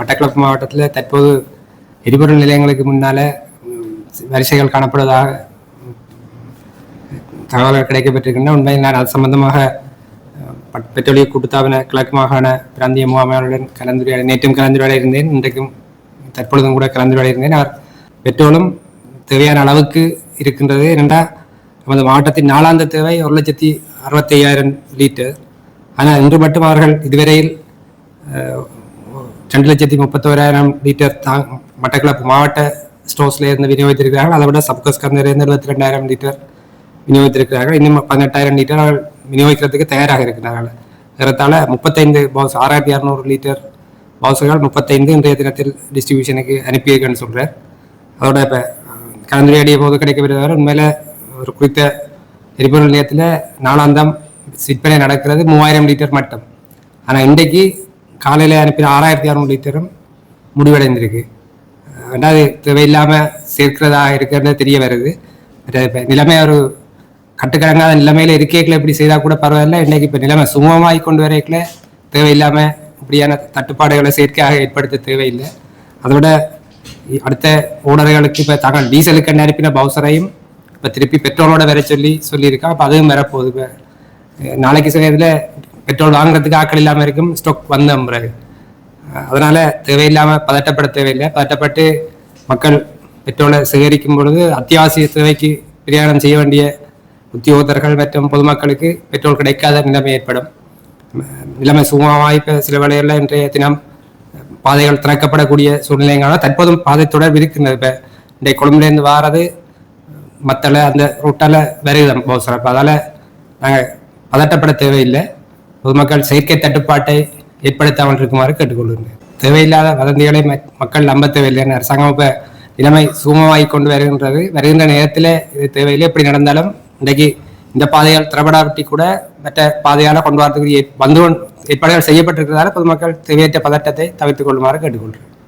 மட்டக்களப்பு மாவட்டத்தில் தற்போது எரிபொருள் நிலையங்களுக்கு முன்னால் வரிசைகள் காணப்படுவதாக தகவல்கள் கிடைக்கப்பட்டிருக்கின்றன. உண்மையில் நான் அது சம்பந்தமாக பட்- பெட்ரோலிய கூட்டுத்தாபன கிழக்கு மாகாண பிராந்திய முகாமையாளருடன் கலந்துரையாட நேற்றும் கலந்துரையாட இருந்தேன் இன்றைக்கும் தற்பொழுதும் கூட கலந்துரையாட இருந்தேன் அவர் பெட்ரோலும் தேவையான அளவுக்கு இருக்கின்றது. ஏனென்றால் நமது மாவட்டத்தின் நாலாந்த தேவை ஒரு லட்சத்தி அறுபத்தி ஐயாயிரம் லிட்டர். ஆனால் இன்று மட்டும் அவர்கள் இதுவரையில் ரெண்டு லட்சத்தி முப்பத்தோராயிரம் லிட்டர் தான் மட்டக்களப்பு மாவட்ட ஸ்டோர்ஸ்ல இருந்து விநியோகித்திருக்கிறார்கள் அதை விட சப்கஸ்கந்திலிருந்து இருபத்தி ரெண்டாயிரம் லிட்டர் விநியோகித்திருக்கிறார்கள் இன்னும் பதினெட்டாயிரம் லிட்டர் அவர்கள் விநியோகிக்கிறதுக்கு தயாராக இருக்கிறார்கள் ஏறத்தாழ முப்பத்தைந்து பவுஸ் ஆறாயிரத்தி இரநூறு லிட்டர் பவுசுகள் முப்பத்தைந்து இன்றைய தினத்தில் டிஸ்ட்ரிபியூஷனுக்கு அனுப்பியிருக்கேன்னு சொல்கிறார் அதோட இப்போ கலந்துரையாடிய போது கிடைக்கப்படுவதால் உண்மையில் ஒரு குறித்த எரிபொருள் நிலையத்தில் நாலாந்தம் விற்பனை நடக்கிறது மூவாயிரம் லிட்டர் மட்டும் ஆனால் இன்றைக்கு காலையில் அனுப்பின ஆறாயிரத்தி அறநூறு லிட்டரும் முடிவடைந்திருக்கு. ரெண்டாவது தேவையில்லாமல் சேர்க்கிறதா இருக்கிறது தெரிய வருது. இப்போ நிலைமை ஒரு கட்டுக்கடங்காத நிலைமையில இருக்கேக்கில் இப்படி செய்தால் கூட பரவாயில்ல. இன்னைக்கு இப்போ நிலைமை சுமமாகி கொண்டு வரைக்கில். தேவையில்லாமல் இப்படியான தட்டுப்பாடுகளை செயற்கையாக ஏற்படுத்த தேவையில்லை. அதோட அடுத்த ஓனர்களுக்கு இப்போ தகவல் டீசலுக்கு அனுப்பின பவுசரையும் இப்போ திருப்பி பெட்ரோலோட வர சொல்லி சொல்லியிருக்கா. அப்போ அதுவும் வரப்போகுது. இப்போ நாளைக்கு சில இதில் பெட்ரோல் வாங்குறதுக்கு ஆக்கள் இல்லாமல் இருக்கும் ஸ்டாக் வந்த பிறகு அதனால தேவையில்லாமல் பதட்டப்பட தேவையில்லை. பதட்டப்பட்டு மக்கள் பெட்ரோலை சேகரிக்கும் பொழுது அத்தியாவசிய தேவைக்கு பிரயாணம் செய்ய வேண்டிய உத்தியோகத்தர்கள் மற்றும் பொதுமக்களுக்கு பெட்ரோல் கிடைக்காத நிலைமை ஏற்படும். நிலைமை சுகமாக இப்போ சில வேளைகளில் இன்றைய தினம் பாதைகள் திறக்கப்படக்கூடிய சூழ்நிலைங்கான தற்போதும் பாதை தொடர் இருக்கின்றது. இப்போ இன்றைய கொழும்புலேருந்து வாரது மத்தள அந்த ரூட்டால் வருகிறோம். பவுசர் அப்போ அதால் நாங்கள் பதட்டப்பட தேவையில்லை. பொதுமக்கள் செயற்கை தட்டுப்பாட்டை ஏற்படுத்தாமல் இருக்குமாறு கேட்டுக்கொள்கின்றனர் தேவையில்லாத வதந்திகளை ம- மக்கள் நம்ப தேவையில்லை அரசாங்கம் இப்போ நிலைமை சுகமமாகி கொண்டு வருகின்றது. வருகின்ற நேரத்தில் இது தேவையில்லை. எப்படி நடந்தாலும் இன்றைக்கு இந்த பாதையால் திறப்படாவிட்டி கூட மற்ற பாதையால் கொண்டு வரதுக்கு வந்து ஏற்பாடுகள் செய்யப்பட்டிருக்கிறதால பொதுமக்கள் தேவையற்ற பதட்டத்தை தவிர்த்துக் கொள்ளுமாறு கேட்டுக்கொள்கிறேன்.